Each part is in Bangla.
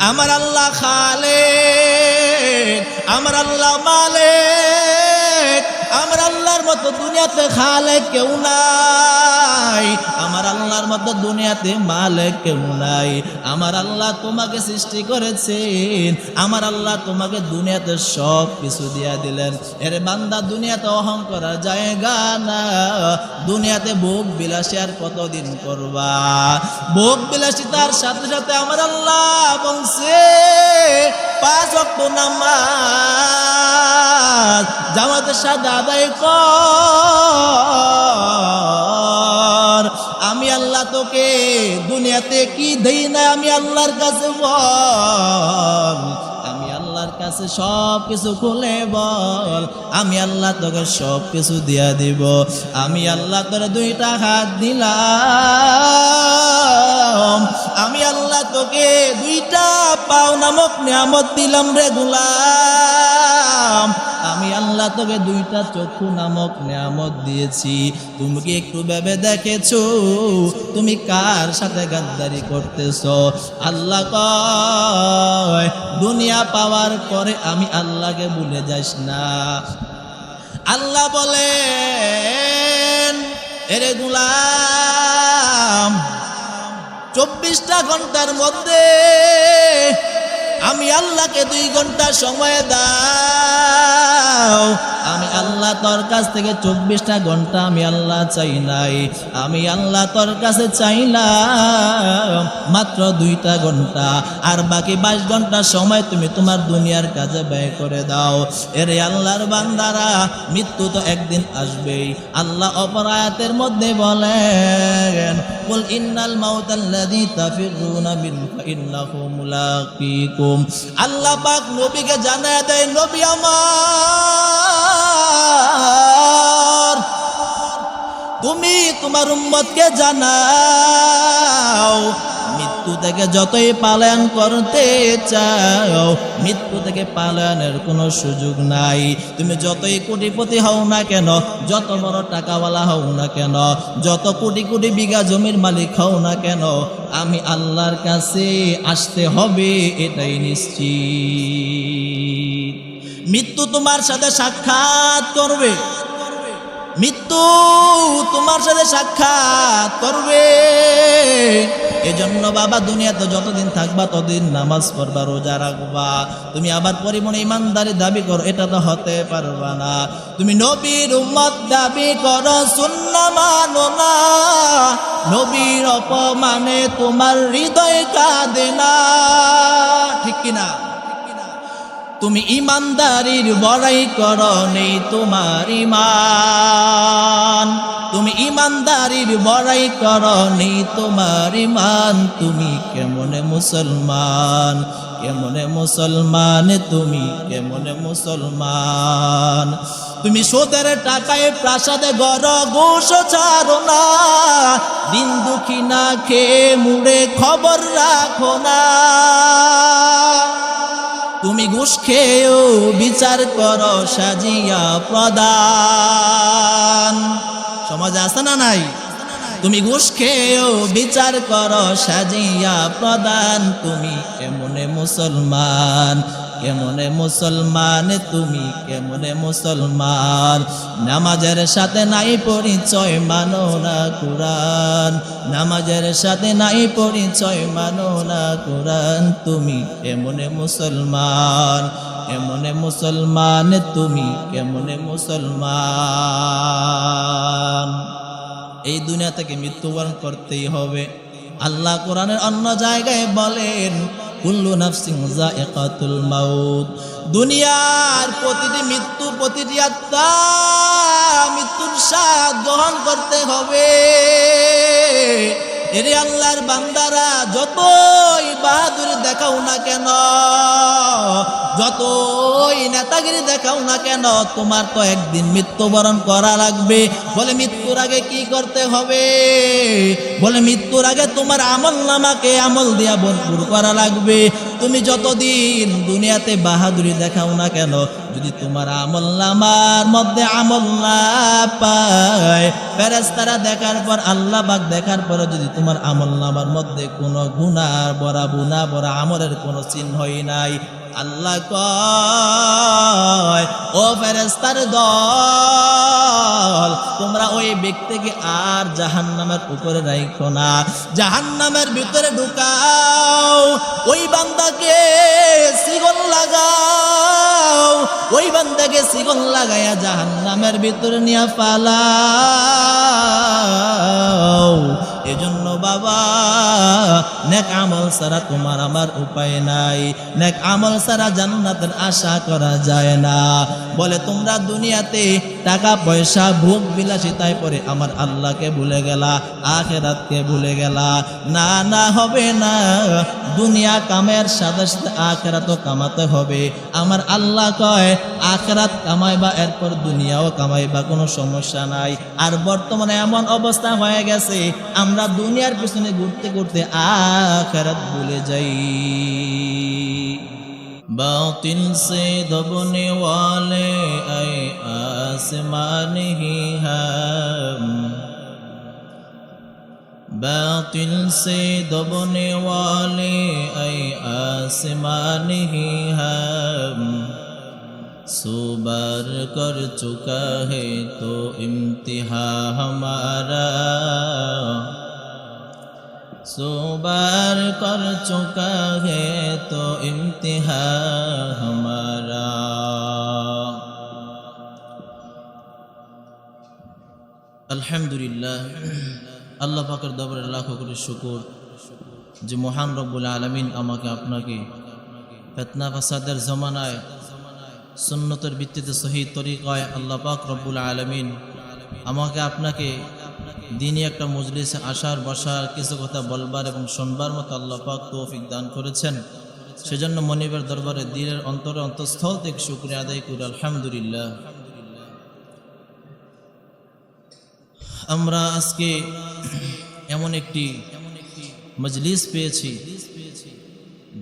আমার আল্লাহ খালে আমার আল্লাহ মালে আমার আল্লাহর মতো দুনিয়াতে খালে কেউ নাই। আমার আল্লাহর মতো দুনিয়াতে মালিক কেউ নাই। আমার আল্লাহ তোমাকে সৃষ্টি করেছেন। আমার আল্লাহ তোমাকে দুনিয়াতে সব কিছু দিয়া দিলেন। এর বান্দা দুনিয়াতে অহং করার জায়গা না। দুনিয়াতে ভোগ বিলাসী আর কতদিন করবা? ভোগ বিলাসী তার সাথে সাথে আমার আল্লাহ বংশে পাঁচ অক্ট নামাজ জামাতের সাথে আদায় আমি আল্লাহ তোকে দুনিয়াতে কি দেই না আমি আল্লাহর কাছে বল। আমি আল্লাহর কাছে সব কিছু খুলে বল। আমি আল্লাহ তোকে সব কিছু দিয়া দিব। আমি আল্লাহ তোর দুইটা হাত দিলাম। আমি আল্লাহ তোকে দুইটা পাও নামক নিয়ামত দিলাম রে গুলাম। আমি আল্লাহ তোকে দুইটা চক্ষু নামক নিয়ামত দিয়েছি। তুমি কি একটু ভেবে দেখেছ? তুমি কার সাথে গাদ্দারি করতেছ? আল্লাহ কয়, দুনিয়া পাওয়ার পরে আমি আল্লাহকে ভুলে যাস না। আল্লাহ বলেন, এরে গুলাম, চব্বিশটা ঘণ্টার মধ্যে আমি আল্লাহকে দুই ঘণ্টা সময় দাও। আমি আল্লাহ তোর কাছ থেকে চব্বিশটা ঘণ্টা আমি আল্লাহ চাই নাই। আমি আল্লাহ তোর কাছে চাইলাম মাত্র দুইটা ঘণ্টা। আর বাকি বাইশ ঘণ্টা সময় তুমি তোমার দুনিয়ার কাজে ব্যয় করে দাও। এর আল্লাহর বান্দারা, মৃত্যু তো একদিন আসবেই। আল্লাহ অপরায়াতের মধ্যে বলেন বল ইন্নাল মাউতাল্লাযী তাফিরুনা মিন ফাইন্নাহু মুলাকীকুম। আল্লাহ পাক নবীকে জানায় দেয়, নবী আমার তুমি তোমার উম্মতকে জানাও, মৃত্যু থেকে যতই পালন করতে চাও, মৃত্যু থেকে পালনের কোনো সুযোগ নাই। তুমি যতই কোটিপতি হও না কেন, যত বড় টাকাওয়ালা হও না কেন, যত কোটি কোটি বিঘা জমির মালিক হও না কেন, আমি আল্লাহর কাছে আসতে হবে এটাই নিশ্চিত। মৃত্যু তোমার সাথে সাক্ষাৎ করবে। মৃত্যু তোমার সাথে সাক্ষাৎ করবে। এজন্য বাবা, দুনিয়াতে যতদিন থাকবা, ততদিন নামাজ পড়বা, রোজা রাখবা। তুমি আবার পরিমণে ইমানদারি দাবি করো, এটা তো হতে পারবা না। তুমি নবীর উম্মত দাবি করো শূন্য মানো না। নবীর অপমানে তোমার হৃদয় কাঁদে না। ঠিক কিনা? তুমি ইমানদারির বড়াই কর, নেই তোমার ইমান। তুমি ইমানদারির বড়াই কর, নেই তোমার ইমান। তুমি কেমনে মুসলমান কেমনে মুসলমান, তুমি কেমনে মুসলমান। তুমি সোদের টাকায় প্রাসাদে গড় গোস ছাড়ো না। দিন দুঃখী না খেয়ে মুড়ে খবর রাখো না। তুমি ঘুষ খেয়েও বিচার কর, সাজিয়া প্রদান। সমাজ আছে না নাই? তুমি ঘুষ খেয়েও বিচার কর, সাজিয়া প্রদান। তুমি এমনে মুসলমান কেমনে মুসলমান, তুমি কেমনে মুসলমান? নামাজের সাথে নাই পরিচয়, মানো না কোরআন। নামাজের সাথে নাই পরিচয়, মানো না কোরআন। তুমি কেমনে মুসলমান কেমনে মুসলমান, তুমি কেমনে মুসলমান? এই দুনিয়া থেকে মৃত্যুবরণ করতেই হবে। আল্লাহ কোরআনের অন্য জায়গায় বলেন কুল্লু নাফসিং যায়িকাতুল মাউত। দুনিয়ার প্রতিটি মৃত্যু প্রতিটি আত্মা মৃত্যুর স্বাদ গ্রহণ করতে হবে। এরে আল্লাহর বান্দারা, যতই বাহাদুরি দেখাও না কেন, যতই নেতাগিরি দেখাও না কেন, তোমার তো একদিন মৃত্যুবরণ করা লাগবে। বলে মৃত্যুর আগে কি করতে হবে? বলে মৃত্যুর আগে তোমার আমল নামাকে আমল দিয়া ভরপুর করা লাগবে। তুমি যতদিন দুনিয়াতে বাহাদুরি দেখাও না কেন যদি তোমার আমল নামার মধ্যে আমল না পায় ফেরেস্তারা দেখার পর, আল্লাহ বাগ দেখার পর যদি তোমার আমল নামার মধ্যে কোনো গুণা বড়া বুনা বড়া আমলের কোনো চিহ্নই নাই আল্লাহ কয়, ও ফেরেস্তার দল, তোমরা ওই ব্যক্তিকে আর জাহান্নামের উপরে রাখো না। জাহান্নামের ভিতরে ঢুকাও, ওই বান্দাকে সিগল লাগাও, ওই বান্দাকে সিগল লাগাইয়া জাহান্নামের ভিতরে নিয়ে পালাও। এজন্য দুনিয়াতে টাকা, পয়সা, ভোগ, বিলাসিতায় পরে আমার আল্লাহকে ভুলে গেলা, আখেরাতকে ভুলে গেলা। না না, হবে না। দুনিয়া কামের সাথে সাথে আখেরাতও কামাতে হবে। আমার আল্লাহ কয়, আখেরাত কামাইবা, এরপর দুনিয়াও কামাইবা, কোনো সমস্যা নাই। আর বর্তমানে এমন অবস্থা হয়ে গেছে, আমরা দুনিয়ার পেছনে ঘুরতে ঘুরতে আখারাত ভুলে যাই باطل سے دبنے والے اے آسمان ہی ہم باطل سے دبنے والے اے آسمان ہی ہم سو بار کر چکا ہے تو امتحا ہمارا बार कर चुका है तो इम्तिहा हमारा আলহামদুলিল্লাহ আল্লাহ পাকের দরবারে লাখো কোটি শুকুর যে মহান রব্বুল আলমিন আমাকে আপনাকে ফেতনা ফাসাদের জমানায় সুন্নতের ভিত্তিতে সহি তরিকায় আল্লাহ পাক রব্বুল আলমিন আমাকে আপনাকে দিনই একটা মজলিসে আসার, বসার, কিছু কথা বলবার এবং শুনবার মতো আল্লাহ পাক তৌফিক দান করেছেন। সেজন্য মনিবের দরবারে দিনের অন্তরে অন্তঃস্থল থেকে শুক্রিয়া আদায় করি, আলহামদুলিল্লাহ। আমরা আজকে এমন একটি মজলিস পেয়েছি,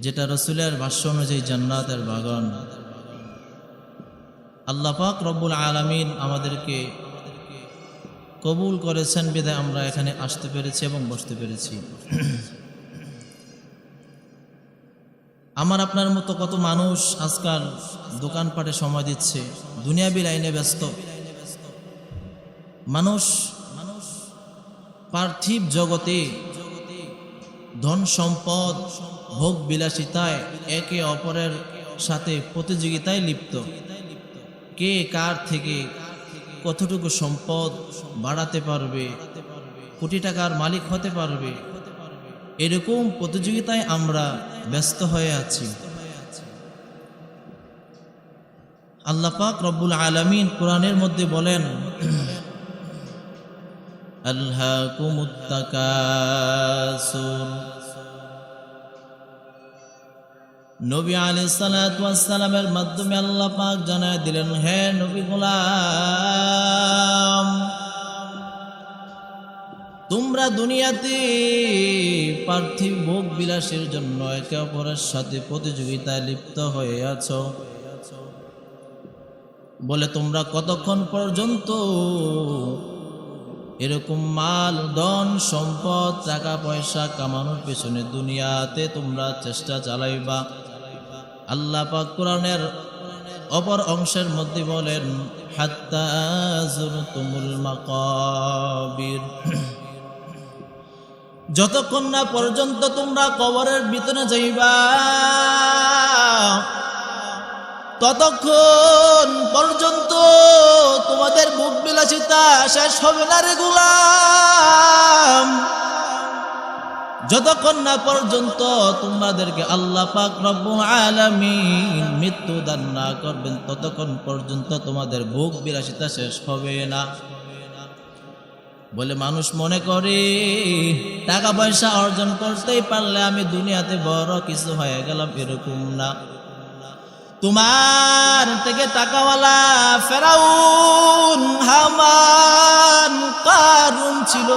যেটা রসুলের ভাষ্য অনুযায়ী জান্নাতের বাগান। আল্লাহ পাক রব্বুল আলমিন আমাদেরকে কবুল করেছেন বিধায় আমরা এখানে আসতে পেরেছি এবং বসতে পেরেছি। আমার আপনার মতো কত মানুষ আজকাল দোকানপাটে সময় দিচ্ছে, দুনিয়াবি লাইনে ব্যস্ত। মানুষ, পার্থিব জগতে ধন সম্পদ, ভোগ বিলাসিতায় একে অপরের সাথে প্রতিযোগিতায় লিপ্ত। কে কার থেকে কতটুকু সম্পদ বাড়াতে পারবে, কোটি টাকার মালিক হতে পারবে, এরকম প্রতিযোগিতায় আমরা ব্যস্ত হয়ে আছি। আল্লাহ পাক রব্বুল আলমিন কোরআনের মধ্যে বলেন আল্লাহকুমুত তাকাসুর নবী আলাইহিস সালাতু ওয়াস সালামের মাধ্যমে আল্লাহ পাক জানায় দিলেন, হে নবী গোলাম, তোমরা দুনিয়াতে পার্থিব ভোগ বিলাসের জন্য একে অপরের সাথে প্রতিযোগিতায় লিপ্ত হয়ে আছো। বলে, তোমরা কতক্ষণ পর্যন্ত এরকম মাল, ধন, সম্পদ টাকা পয়সা কামানোর পেছনে দুনিয়াতে তোমরা চেষ্টা চালাইবা? আল্লাহ পাক কোরআনের অপর অংশের মধ্যে বলেন যতক্ষণ না পর্যন্ত তোমরা কবরের ভিতরে যাইবা, ততক্ষণ পর্যন্ত তোমাদের মুখ বিলাসিতা শেষ হবে না রে গুলাম। যতক্ষণ না পর্যন্ত তোমাদেরকে আল্লাহ পাক রব্বুল আলামিন মৃত্যু দান না করবেন, ততক্ষণ পর্যন্ত তোমাদের ভোগ বিলাসিতা শেষ হবে না। বলে মানুষ মনে করে, টাকা পয়সা অর্জন করতেই পারলে আমি দুনিয়াতে বড় কিছু হয়ে গেলাম এরকম না। তোমার থেকে টাকাওয়ালা ফেরাউন হামান কারুন ছিল।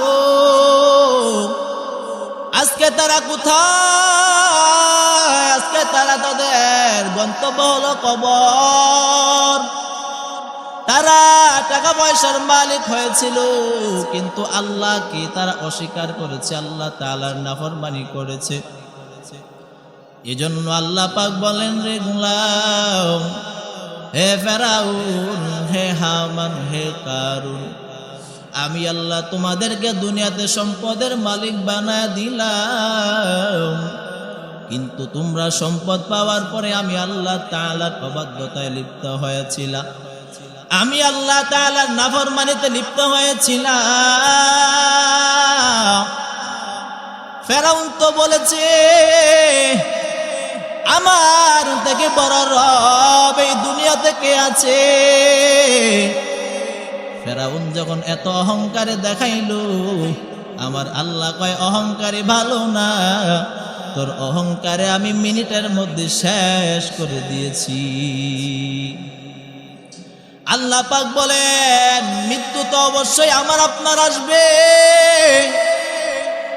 আজকে তারা কোথায়? আজকে তারা তাদের গন্তব্য হলো কবর। তারা টাকা পয়সার মালিক হয়েছিল, কিন্তু আল্লাহকে তারা অস্বীকার করেছে? আল্লাহ তালার নাফরমানি করেছে। এজন্য আল্লাহ পাক বলেন, রে গুলাম, হে ফেরাউন, হে হামান, হে কারুন। আমি আল্লাহ তোমাদেরকে দুনিয়াতে সম্পদের মালিক বানায় দিলাম। কিন্তু তোমরা সম্পদ পাওয়ার পরে আমি আল্লাহ তাআলার অবাধ্যতায় লিপ্ত হয়েছিলাম। আমি আল্লাহ তাআলার নাফরমানিতে লিপ্ত হয়েছিলাম। ফেরাউন তো বলেছে, আমার থেকে বড় রব এই দুনিয়া থেকে আছে? ফেরাউন যখন এত অহংকারে দেখাইল, আমার আল্লাহ কয়, অহংকারে ভালো না। তোর অহংকারে আমি মিনিটের মধ্যে শেষ করে দিয়েছি। আল্লাহ পাক বলেন, মৃত্যু তো অবশ্যই আমার, আপনার আসবে।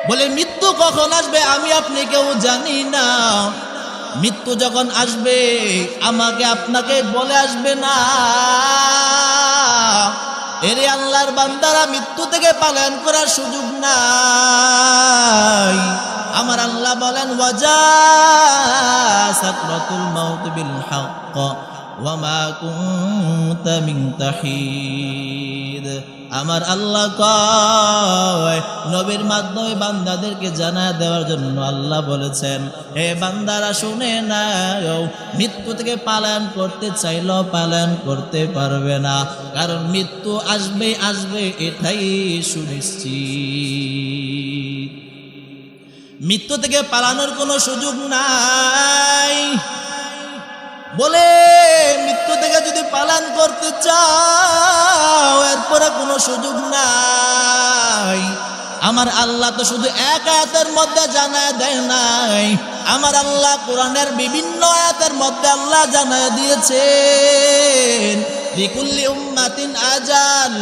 বলে, মৃত্যু কখন আসবে আমি আপনি কেউ জানি না। মৃত্যু যখন আসবে আমাকে আপনাকে বলে আসবে না। এরে আল্লাহর বান্দারা, মৃত্যু থেকে পালন করার সুযোগ নাই। আমার আল্লাহ বলেন, ওয়াজা মাউত হক ওয়ামা কুনতা মিন তাহিদ আমার আল্লাহ কয়, নবীর মাধ্যমে বান্দাদেরকে জানা দেওয়ার জন্য আল্লাহ বলেছেন, হে বান্দারা, শুনে না মৃত্যু থেকে পালন করতে চাইলেও পালন করতে পারবে না, কারণ মৃত্যু আসবে আসবে এটাই সুনিশ্চিত। মৃত্যু থেকে পালানোর কোনো সুযোগ নাই। বলে পালন করতে চাও, এরপরে কোনো সুযোগ নাই। আমার আল্লাহ তো শুধু এক আয়াতের মধ্যে জানায় দেয় নাই। আমার আল্লাহ কোরআনের বিভিন্ন আয়াতের মধ্যে আল্লাহ জানায় দিয়েছেন, লিকুল্লি উম্মাতিন আজাল,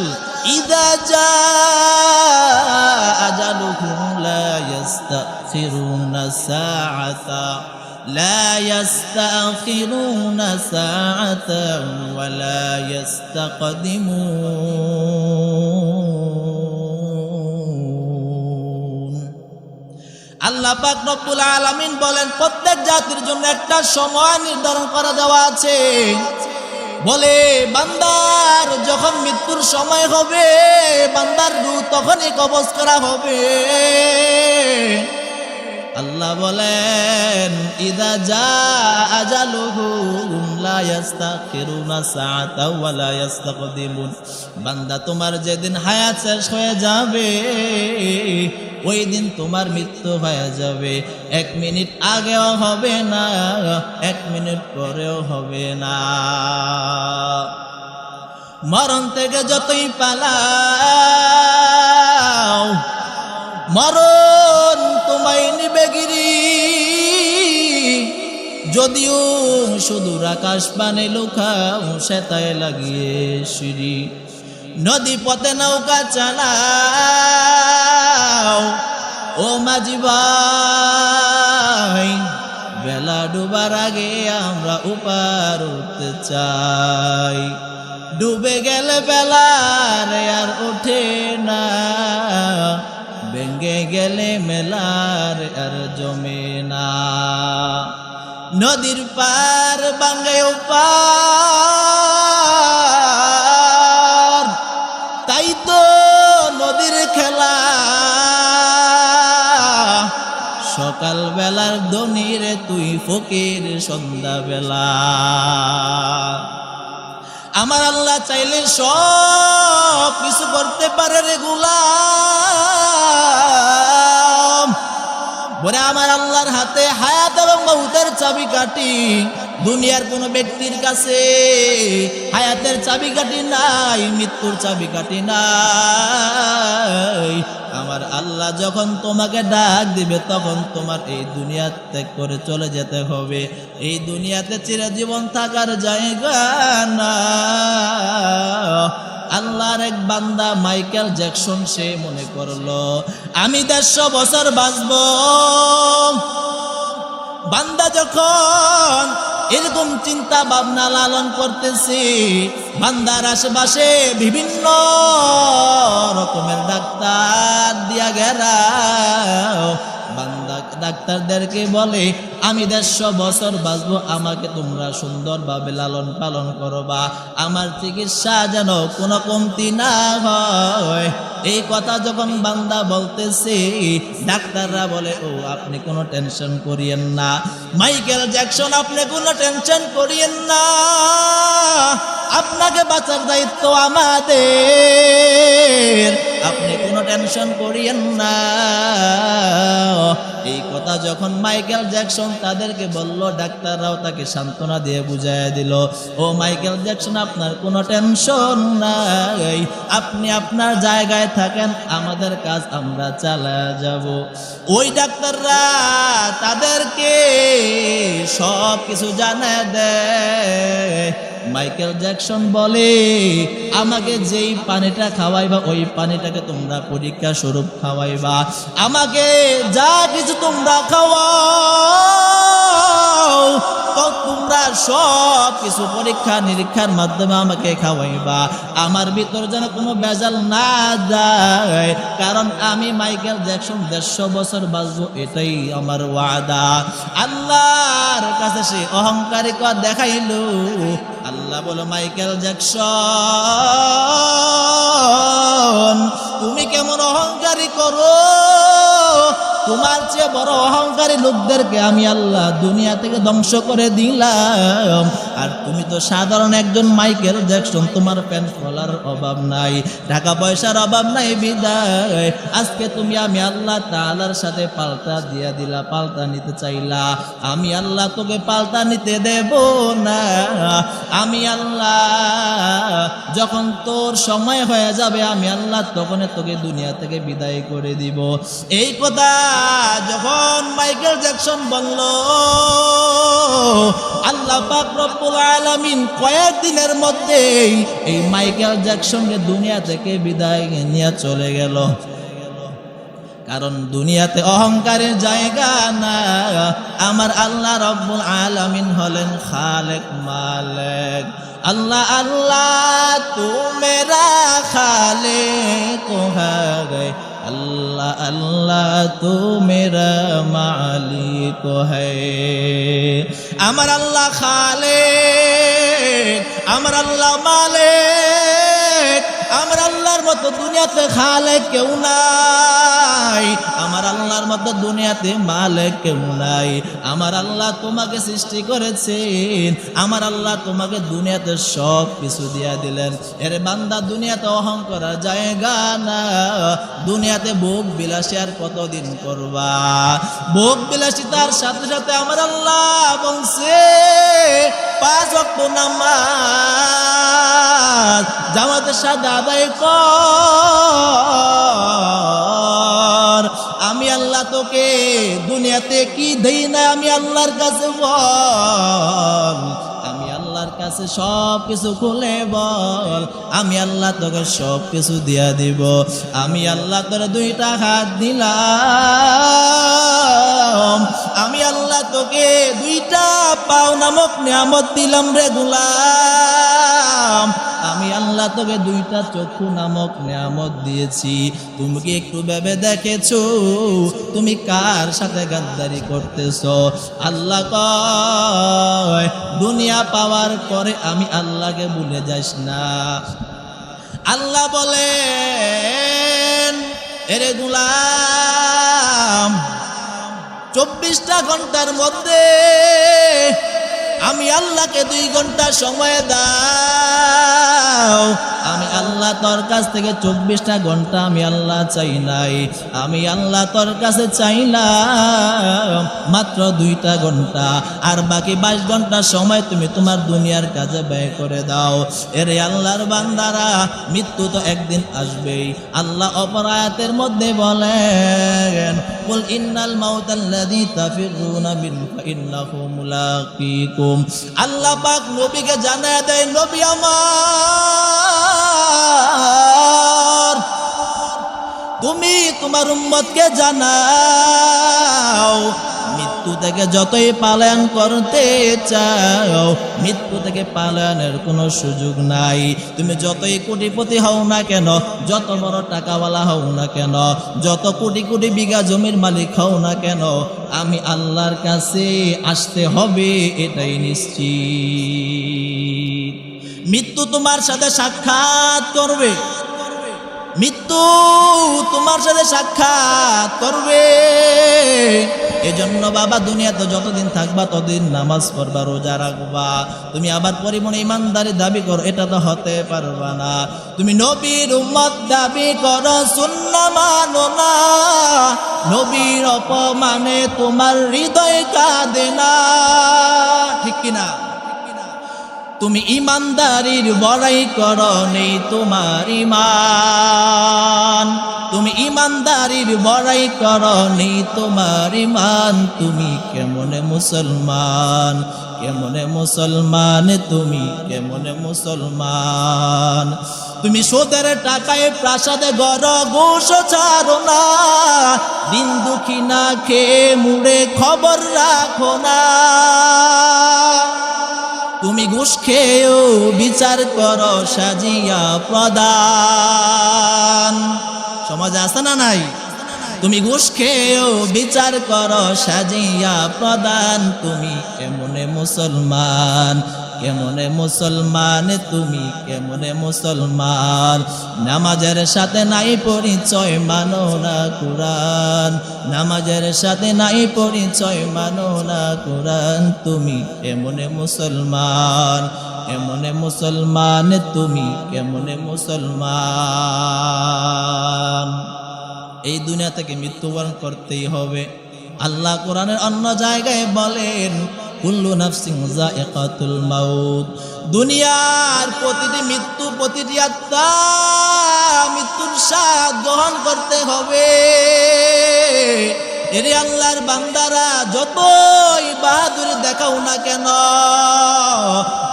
ইদা জা আজালুহুম লা সাআতা। لا يستأخرون ساعة ولا يستقدمون আল্লাহ পাক রব্বুল আলামিন বলেন প্রত্যেক জাতির জন্য একটা সময় নির্ধারণ করা দেওয়া আছে বলে বান্দার যখন মৃত্যুর সময় হবে বান্দার রু তখনই কবজ করা হবে আল্লাহ বলেন, ইদা যা আজালুহুম লা ইস্তাখিরুনা সাআতা ওয়া লা ইস্তাকদিমুন বান্দা তোমার যেদিন হায়াত শেষ হয়ে যাবে, ওই দিন তোমার মৃত্যু হয়ে যাবে। এক মিনিট আগেও হবে না, এক মিনিট পরেও হবে না। মরণ থেকে যতই পালাও, মরণ তোমায় নিবে গিরি যদিও সুদূর আকাশ পানে লুকাও সেতায় লাগিয়ে সিঁড়ি। নদী পথে নৌকা চালাও। ও মাঝি ভাই, বেলা ডুবার আগে আমরা উপার উঠতে চাই। ডুবে গেলে বেলার আর ওঠে না। ভেঙ্গে গেলে মেলার আর জমে না। নদীর পার বাঙ্গে পার তাই তো নদীর খেলা। সকাল বেলার দনিরে তুই ফকির সন্ধ্যা বেলা আমার আল্লাহ চাইলে সব কিছু করতে পারে রে গুলাম। আমার আল্লাহর হাতে হায়াত মৌতের চাবিকাঠি দুনিয়ার কোনো ব্যক্তির কাছে হায়াতের চাবিকাঠি নাই, মৃত্যুর চাবি কাটি নাই। আমার আল্লাহ যখন তোমাকে ডাক দিবে, তখন তোমার এই দুনিয়া ত্যাগ করে চলে যেতে হবে। এই দুনিয়াতে চিরজীবন থাকার জায়গা না আল্লাহর এক বান্দা মাইকেল জ্যাকসন সে মনে করল, আমি দেড়শো বছর বাঁচব। যখন এরকম চিন্তা ভাবনা লালন করতেছি বান্দার আশেপাশে বিভিন্ন রকমের ডাক্তার দিয়া গেরা ডাক্তারদেরকে বলে, আমি দেড়শো বছর বাঁচবো, আমাকে তোমরা সুন্দরভাবে লালন পালন করবা আমার চিকিৎসা যেন কোনো কমতি না হয়। এই কথা যখন বান্দা বলতেছে, ডাক্তাররা বলে, ও, আপনি কোনো টেনশন করিয়েন না। মাইকেল জ্যাকসন, আপনি কোনো টেনশন করিয়েন না। আপনাকে বাঁচার দায়িত্ব আমাদের। আপনি কোনো টেনশন করিয়েন না। এই কথা যখন মাইকেল জ্যাকসন তাদেরকে বলল, ডাক্তাররাও তাকে সান্ত্বনা দিয়ে বুঝাই দিল, ও মাইকেল জ্যাকসন, আপনার কোনো টেনশন নাই। আপনি আপনার জায়গায় থাকেন, আমাদের কাজ আমরা চালা যাব। ওই ডাক্তাররা তাদেরকে সব কিছু জানা দেয়। মাইকেল জ্যাকসন বলে, আমাকে যেই পানিটা খাওয়াইবা, ওই পানিটাকে তোমরা পরীক্ষা স্বরূপ খাওয়াইবা। আমাকে যা কিছু তোমরা খাওয়াও তোমরা সব কিছু পরীক্ষা নিরীক্ষার মাধ্যমে আমাকে খাওয়াইবা। আমার ভিতর যেন কোনো বেজাল না যায়, কারণ আমি মাইকেল জ্যাকসন দেড়শো বছর বাঁচবো, এটাই আমার ওয়াদা। আল্লাহর কাছে সে অহংকারী কর দেখাইলো। আল্লাহ বলো, মাইকেল জ্যাকসন, তুমি কেমন অহংকারী করো? তোমার চেয়ে বড় অহংকারী লোকদেরকে আমি আল্লাহ দুনিয়া থেকে ধ্বংস করে দিলাম। আর তুমি তো সাধারণ একজন মাইকেল জ্যাকসন তোমার প্যান্ট ফলার অভাব নাই, টাকা পয়সার অভাব নাই বিদায়। আজকে তুমি আমি আল্লাহ তাআলার সাথে পাল্টা দিয়া দিলা, পাল্টা নিতে চাইলা। আমি আল্লাহ তোকে পাল্টা নিতে দেব না। আমি আল্লাহ, যখন তোর সময় হয়ে যাবে, আমি আল্লাহ তখন তোকে দুনিয়া থেকে বিদায় করে দিব। এই কথা যখন মাইকেল জ্যাকসন বলল, আল্লাহ পাক রব্বুল আলামিন কয়েকদিনের মধ্যেই এই মাইকেল জ্যাকসনকে দুনিয়া থেকে বিদায় নিয়ে চলে গেল। কারণ দুনিয়াতে অহংকারের জায়গা না। আমার আল্লাহ রব্বুল আলামিন হলেন খালেক মালেক। আল্লাহ আল্লাহ তু মেরা খালেক है अल्लाह अल्लाह तू मेरा मालिक है আমার আল্লাহ খালে আমার আল্লাহ মালিক আমার আল্লাহর মতো দুনিয়াতে খালে কেউ নাই আমার আল্লাহর মতো দুনিয়াতে মালিক কেউ নাই। আমার আল্লাহ তোমাকে সৃষ্টি করেছেন। আমার আল্লাহ তোমাকে দুনিয়াতে সব কিছু দিয়া দিলেন। এর বান্দা, দুনিয়াতে অহং করার জায়গা না। দুনিয়াতে ভোগ বিলাসী আর কতদিন করবা? ভোগ বিলাসিতার সাথে সাথে আমার আল্লাহ বলছে, পাঁচ ওয়াক্ত নামাজ জামাতের সাথে আদায় কর। আমি আল্লাহ তোকে দুনিয়াতে কি দেই না আমি আল্লাহর কাছে বল। আমি আল্লাহর কাছে সব কিছু খুলে বল। আমি আল্লাহ তোকে সব কিছু দিয়া দিব। আমি আল্লাহ তোর দুইটা হাত দিলাম। আমি আল্লাহ তোকে দুইটা পাও নামক নিয়ামত দিলাম রে গুলাম। আমি আল্লাহ তোকে দুইটা চক্ষু নামক নিয়ামত দিয়েছি। তুমি কি একটু ভেবে দেখেছ? তুমি কার সাথে গাদ্দারি করতেছ? আল্লাহ কয়, দুনিয়া পাওয়ার পরে আমি আল্লাহকে ভুলে যাস না। আল্লাহ বলেন, এরে গুলাম, চব্বিশটা ঘণ্টার মধ্যে আমি আল্লাহকে দুই ঘণ্টা সময় দাও। আমি আল্লাহ তোর কাছ থেকে চব্বিশটা ঘণ্টা আমি আল্লাহ চাই নাই। আমি আল্লাহ তোর কাছে চাইলাম মাত্র দুইটা ঘণ্টা। আর বাকি বাইশ ঘণ্টা সময় তুমি তোমার দুনিয়ার কাজে ব্যয় করে দাও। এরে আল্লাহর বান্দারা, মৃত্যু তো একদিন আসবেই। আল্লাহ অপরায়াতের মধ্যে বলেন বল ইন্নাল মাউতাল্লাযী তাফিরুনা বিন ফাইন্নাহু মুলাকীকুম আল্লাহ পাক নবীকে জানায় দেয় নবী আমার তুমি তোমার উম্মতকে জানাও মৃত্যু থেকে যতই পালন করতে চাও, মৃত্যু থেকে পালনের কোনো সুযোগ নাই। তুমি যতই কোটিপতি হও না কেন, যত বড় টাকাওয়ালা হও না কেন, যত কোটি কোটি বিঘা জমির মালিক হও না কেন, আমি আল্লাহর কাছে আসতে হবে এটাই নিশ্চিত। মৃত্যু তোমার সাথে সাক্ষাৎ করবে। মৃত্যু তোমার সাথে সাক্ষাৎ করবে। এজন্য বাবা, দুনিয়াতে যতদিন থাকবা, ততদিন নামাজ পড়বা, রোজা রাখবা। তুমি আবার পরিমণে ইমানদারি দাবি করো, এটা তো হতে পারবা না। তুমি নবীর উম্মত দাবি করো শূন্য মানো না। নবীর অপমানে তোমার হৃদয় কাঁদে না। ঠিক কিনা? তুমি ইমানদারির বড়াই করো, নেই তোমার ইমান। তুমি ইমানদারির বড়াই করো, নেই তোমার ইমান। তুমি কেমনে মুসলমান কেমনে মুসলমান, তুমি কেমনে মুসলমান। তুমি সোদের টাকায় প্রাসাদে গর গোস ছাড়ো না। দিন দুঃখী না খেয়ে মুড়ে খবর রাখো না। তুমি ঘুষ খেয়েও বিচার কর, সাজিয়া প্রদান। সমাজে আছে না নাই? তুমি ঘুষ খেয়েও বিচার কর, সাজিয়া প্রদান। তুমি এমন মুসলমান কেমনে মুসলমান, তুমি কেমনে মুসলমান? নামাজের সাথে নাই পরিচয়, মানো না কোরআন। নামাজের সাথে নাই পরিচয়, মানো না কোরআন। তুমি কেমনে মুসলমান কেমনে মুসলমান, তুমি কেমনে মুসলমান? এই দুনিয়া থেকে মৃত্যুবরণ করতেই হবে। আল্লাহ কোরআনের অন্য জায়গায় বলেন কুল্লু নাফসিং যায়িকাতুল মাউত। দুনিয়ার প্রতিটি মৃত্যু প্রতিটি আত্মা মৃত্যুর স্বাদ গ্রহণ করতে হবে। এরে আল্লাহর বান্দারা, যতই বাহাদুরি দেখাও না কেন,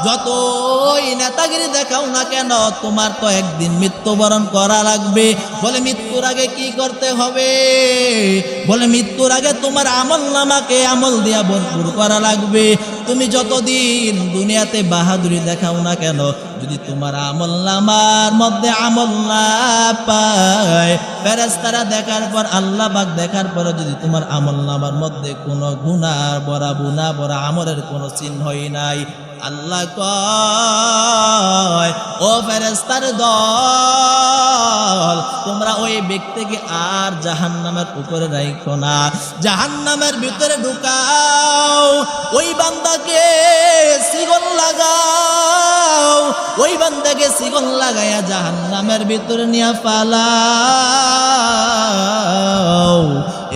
যতই নেতাগিরি দেখাও না কেন, তোমার তো একদিন মৃত্যুবরণ করা লাগবে। বলে মৃত্যুর আগে কি করতে হবে? বলে মৃত্যুর আগে তোমার আমল নামাকে আমল দিয়া ভরপুর করা লাগবে। তুমি যতদিন দুনিয়াতে বাহাদুরি দেখাও না কেন যদি তোমার আমল নামার মধ্যে আমল না পায় ফেরেস্তারা দেখার পর, আল্লাহ বাক দেখার পর যদি তোমার আমল নামার মধ্যে কোনো গুণা বড়া বুনা বড়া আমলের কোনো চিহ্নই নাই, আল্লাহ ও ফেরেস্তার দল, তোমরা ওই ব্যক্তিকে আর জাহান্নামের উপরে রাখো না। জাহান্নামের ভিতরে ঢুকাও, ওই বান্দাকে সিগন লাগাও। ওই থেকে সিগন লাগাইয়া জাহান্নামের ভিতরে নিয়ে পালাও।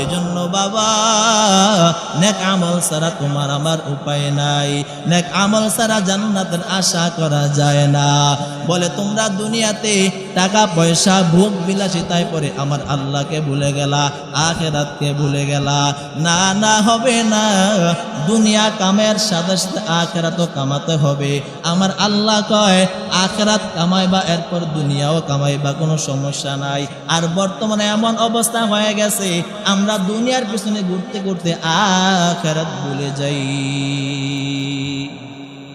এজন্য আশা করা যায় না। বলে, তোমরা দুনিয়াতে টাকা পয়সা ভোগ বিলাসিতায় পরে আমার আল্লাহকে ভুলে গেলা, আখেরাতকে ভুলে গেলা। না না, হবে না। দুনিয়া কামের সাথে সাথে আখেরাতও কামাতে হবে। আমার আল্লাহ কয়, আখেরাত কামাইবা, এরপর দুনিয়াও কামাইবা, কোনো সমস্যা নাই। আর বর্তমানে এমন অবস্থা হয়ে গেছে, আমরা দুনিয়ার পিছনে ঘুরতে ঘুরতে আখারাত ভুলে যাই।